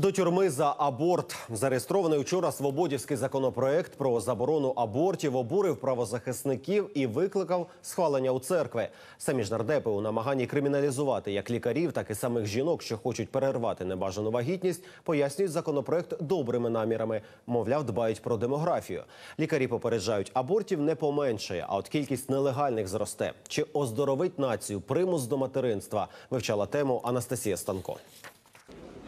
До тюрми за аборт зареєстрований учора свободівський законопроект про заборону абортів обурив правозахисників і викликав схвалення у церкви. Самі ж нардепи у намаганні криміналізувати як лікарів, так і самих жінок, що хочуть перервати небажану вагітність, пояснюють законопроект добрими намірами. Мовляв, дбають про демографію. Лікарі попереджають, абортів не поменшає, а от кількість нелегальних зросте. Чи оздоровить націю примус до материнства? Вивчала тему Анастасія Станко.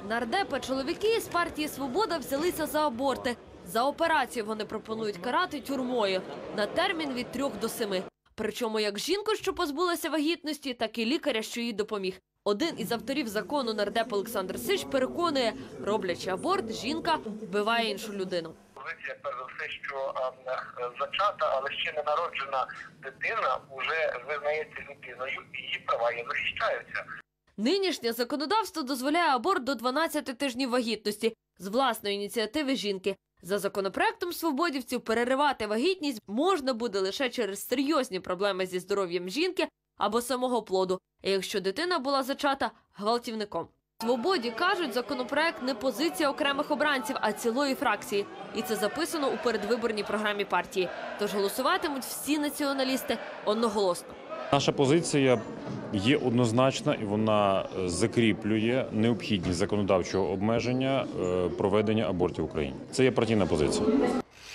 Нардепи чоловіки з партії Свобода взялися за аборти. За операцію вони пропонують карати тюрмою на термін від трьох до семи. Причому як жінку, що позбулася вагітності, так і лікаря, що їй допоміг. Один із авторів закону нардеп Олександр Сич переконує, роблячи аборт, жінка вбиває іншу людину. Позиція, перш за все, що е, зачата, але ще не народжена дитина вже визнається людиною її права її захищаються. Нинішнє законодавство дозволяє аборт до 12 тижнів вагітності з власної ініціативи жінки. За законопроектом свободівців переривати вагітність можна буде лише через серйозні проблеми зі здоров'ям жінки або самого плоду, якщо дитина була зачата гвалтівником. Свободі кажуть, законопроект не позиція окремих обранців, а цілої фракції. І це записано у передвиборній програмі партії. Тож голосуватимуть всі націоналісти одноголосно. Наша позиція є однозначна і вона е, закріплює необхідність законодавчого обмеження е, проведення абортів в Україні. Це є партійна позиція.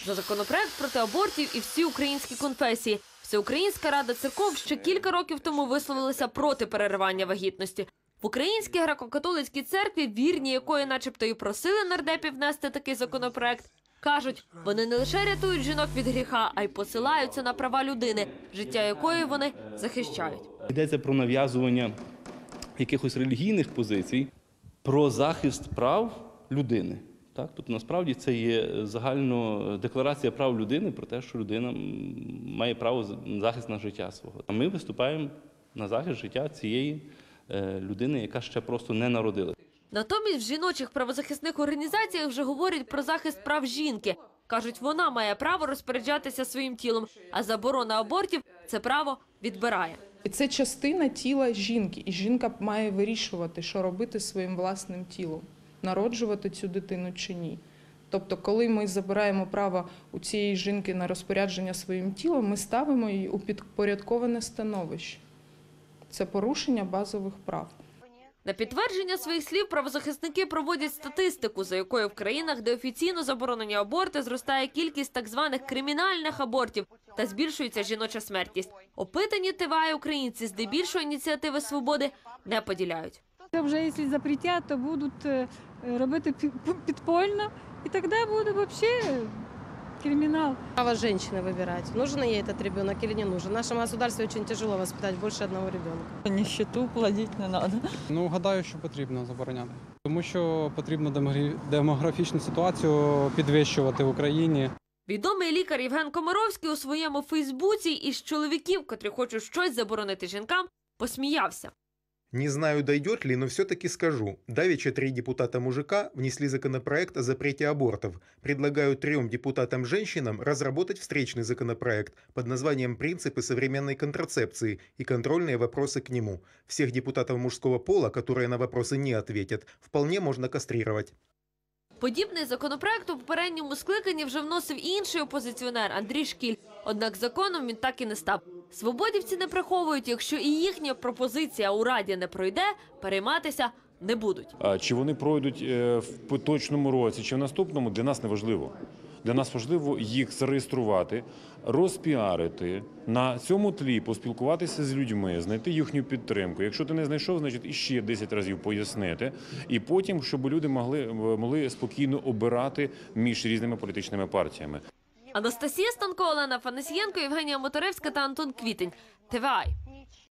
За законопроект проти абортів і всі українські конфесії. Всеукраїнська рада церков ще кілька років тому висловилася проти переривання вагітності. В українській греко-католицькій церкві, вірні якої, начебто, і просили нардепів внести такий законопроект, кажуть, вони не лише рятують жінок від гріха, а й посилаються на права людини, життя якої вони захищають. Йдеться про нав'язування якихось релігійних позицій, про захист прав людини. Так? Тобто насправді це є загально декларація прав людини про те, що людина має право на захист на життя свого. А ми виступаємо на захист життя цієї людини, яка ще просто не народилася. Натомість в жіночих правозахисних організаціях вже говорять про захист прав жінки. Кажуть, вона має право розпоряджатися своїм тілом, а заборона абортів це право відбирає. І це частина тіла жінки, і жінка має вирішувати, що робити своїм власним тілом, народжувати цю дитину чи ні. Тобто, коли ми забираємо право у цієї жінки на розпорядження своїм тілом, ми ставимо її у підпорядковане становище. Це порушення базових прав. На підтвердження своїх слів правозахисники проводять статистику, за якою в країнах, де офіційно заборонені аборти, зростає кількість так званих кримінальних абортів та збільшується жіноча смертність. Опитані ТВА українці здебільшого ініціативи свободи не поділяють. Це вже якщо запретять, то будуть е, робити пі- підпольно, і тоді буде взагалі кримінал. Право женщины выбирать, нужен ей этот ребенок или не нужен. В нашем государстве очень тяжело воспитать больше одного ребенка. Нищету плодить не надо. Ну, гадаю, що потрібно забороняти. Тому що потрібно демогрі- демографічну ситуацію підвищувати в Україні. Відомий лікар Євген Комаровський у своєму Фейсбуці із чоловіків, котрі хочуть щось заборонити жінкам, посміявся. Не знаю, дойдет ли, но все-таки скажу. Давеча три депутата-мужика внесли законопроект о запрете абортов. Предлагаю трем депутатам-женщинам разработать встречный законопроект под названием «Принципы современной контрацепции и контрольные вопросы к нему». Всех депутатов мужского пола, которые на вопросы не ответят, вполне можно кастрировать. Подібний законопроект у попередньому скликанні вже вносив і інший опозиціонер Андрій Шкіль. Однак законом він так і не став. Свободівці не приховують, якщо і їхня пропозиція у раді не пройде, перейматися не будуть. А Чи вони пройдуть е, в поточному році, чи в наступному, для нас не важливо. Для нас важливо їх зареєструвати, розпіарити на цьому тлі, поспілкуватися з людьми, знайти їхню підтримку. Якщо ти не знайшов, значить іще 10 разів пояснити, і потім, щоб люди могли, могли спокійно обирати між різними політичними партіями. Анастасія Станко, Олена Фанасієнко, Євгенія Моторевська та Антон Квітень. ТВАЙ.